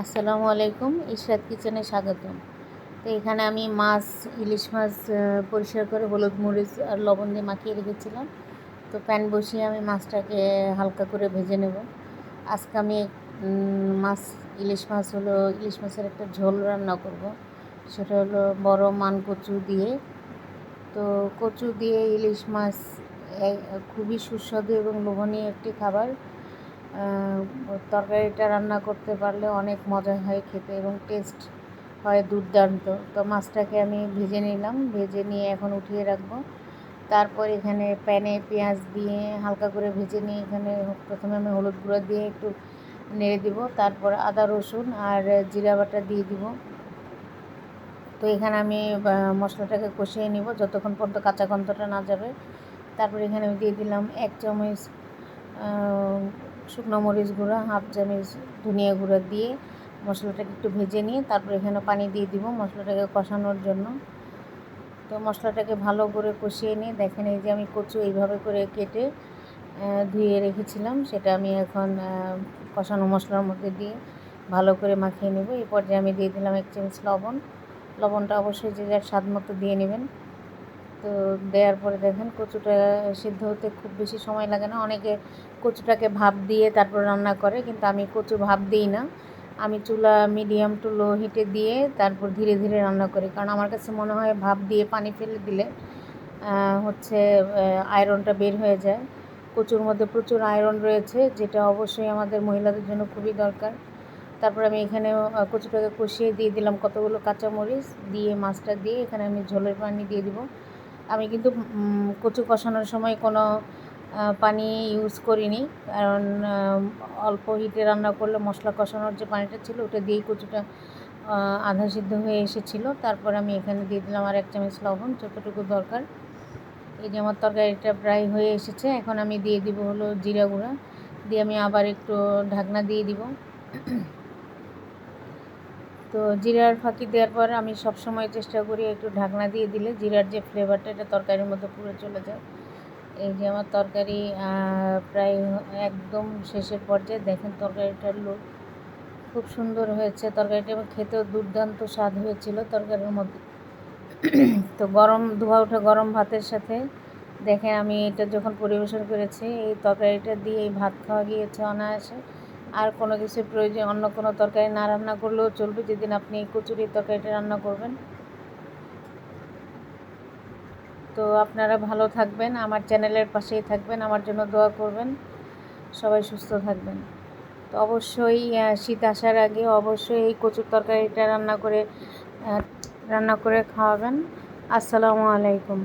আসসালামু আলাইকুম, ইশরাত কিচেনে স্বাগতম। তো এখানে আমি মাছ, ইলিশ মাছ পরিষ্কার করে হলুদ মরিচ আর লবণ দিয়ে মাখিয়ে রেখেছিলাম। তো প্যান বসিয়ে আমি মাছটাকে হালকা করে ভেজে নেব। আজকে আমি মাছ, ইলিশ মাছ হলো, ইলিশ মাছের একটা ঝোল রান্না করব। সেটা হলো বড় মান কচু দিয়ে। তো কচু দিয়ে ইলিশ মাছ খুবই সুস্বাদু এবং লোভনীয় একটি খাবার। তরকারিটা রান্না করতে পারলে অনেক মজা হয় খেতে এবং টেস্ট হয় দুর্দান্ত। তো মাছটাকে আমি ভেজে নিলাম, ভেজে নিয়ে এখন উঠিয়ে রাখব। তারপর এখানে প্যানে পেঁয়াজ দিয়ে হালকা করে ভেজে নিয়ে এখানে প্রথমে আমি হলুদ গুঁড়ো দিয়ে একটু নেড়ে দিব, তারপর আদা রসুন আর জিরা বাটা দিয়ে দিব। তো এখানে আমি মশলাটাকে কষিয়ে নিব যতক্ষণ পর্যন্ত কাঁচা গন্ধটা না যাবে। তারপর এখানে আমি দিয়ে দিলাম এক চামচ শুকনো মরিচ গুঁড়া হাফ চামচ ধনিয়া গুঁড়া দিয়ে মশলাটাকে একটু ভেজে নিয়ে তারপর এখানে পানি দিয়ে দিব মশলাটাকে কষানোর জন্য। তো মশলাটাকে ভালো করে কষিয়ে নিয়ে দেখেন এই যে আমি কচু এইভাবে করে কেটে ধুয়ে রেখেছিলাম, সেটা আমি এখন কষানো মশলার মধ্যে দিয়ে ভালো করে মাখিয়ে নেব। এই পর্যায়ে আমি দিয়ে দিলাম এক চামচ লবণ। লবণটা অবশ্যই যে যার স্বাদ মতো দিয়ে নেবেন। তো দেওয়ার পরে দেখেন কচুটা সিদ্ধ হতে খুব বেশি সময় লাগে না। অনেকে কচুটাকে ভাপ দিয়ে তারপর রান্না করে, কিন্তু আমি কচু ভাপ দিই না। আমি চুলা মিডিয়াম টু লো হিটে দিয়ে তারপর ধীরে ধীরে রান্না করি। কারণ আমার কাছে মনে হয় ভাপ দিয়ে পানি ফেলে দিলে হচ্ছে আয়রনটা বের হয়ে যায়। কচুর মধ্যে প্রচুর আয়রন রয়েছে, যেটা অবশ্যই আমাদের মহিলাদের জন্য খুবই দরকার। তারপর আমি এখানে কচুটাকে কষিয়ে দিয়ে দিলাম কতগুলো কাঁচামরিচ, দিয়ে মাছটা দিয়ে এখানে আমি ঝোলের পানি দিয়ে দিব। আমি কিন্তু কচু কষানোর সময় কোনো পানি ইউজ করিনি। কারণ অল্প হিটে রান্না করলে মশলা কষানোর যে পানিটা ছিল, ওটা দিয়েই কচুটা আধা সিদ্ধ হয়ে এসেছিল। তারপর আমি এখানে দিয়ে দিলাম আর এক চামচ লবণ, যতটুকু দরকার। এই যে আমার তরকারিটা প্রায় হয়ে এসেছে, এখন আমি দিয়ে দিব হলো জিরা গুঁড়া। দিয়ে আমি আবার একটু ঢাকনা দিয়ে দিব। তো জিরার ফাঁকি দেওয়ার পর আমি সব সময় চেষ্টা করি একটু ঢাকনা দিয়ে দিলে জিরার যে ফ্লেভারটা এটা তরকারির মধ্যে পুরো চলে যায়। এই যে আমার তরকারি প্রায় একদম শেষের পর্যায়ে দেখেন তরকারিটার লুক খুব সুন্দর হয়েছে। তরকারিটা এবং খেতেও দুর্দান্ত স্বাদ হয়েছিল তরকারির মধ্যে। তো গরম, ধোয়া ওঠা গরম ভাতের সাথে দেখেন আমি এটা যখন পরিবেশন করেছি, এই তরকারিটা দিয়ে ভাত খাওয়া গিয়েছে অনায়াসে। আর কোনো কিছু প্রয়োজন, অন্য কোনো তরকারি না রান্না করলেও চলবে যেদিন আপনি কচুরির তরকারিটা রান্না করবেন। তো আপনারা ভালো থাকবেন, আমার চ্যানেলের পাশেই থাকবেন, আমার জন্য দোয়া করবেন, সবাই সুস্থ থাকবেন। তো অবশ্যই শীত আসার আগে অবশ্যই এই কচুর তরকারিটা রান্না করে রান্না করে খাওয়াবেন। আসসালামু আলাইকুম।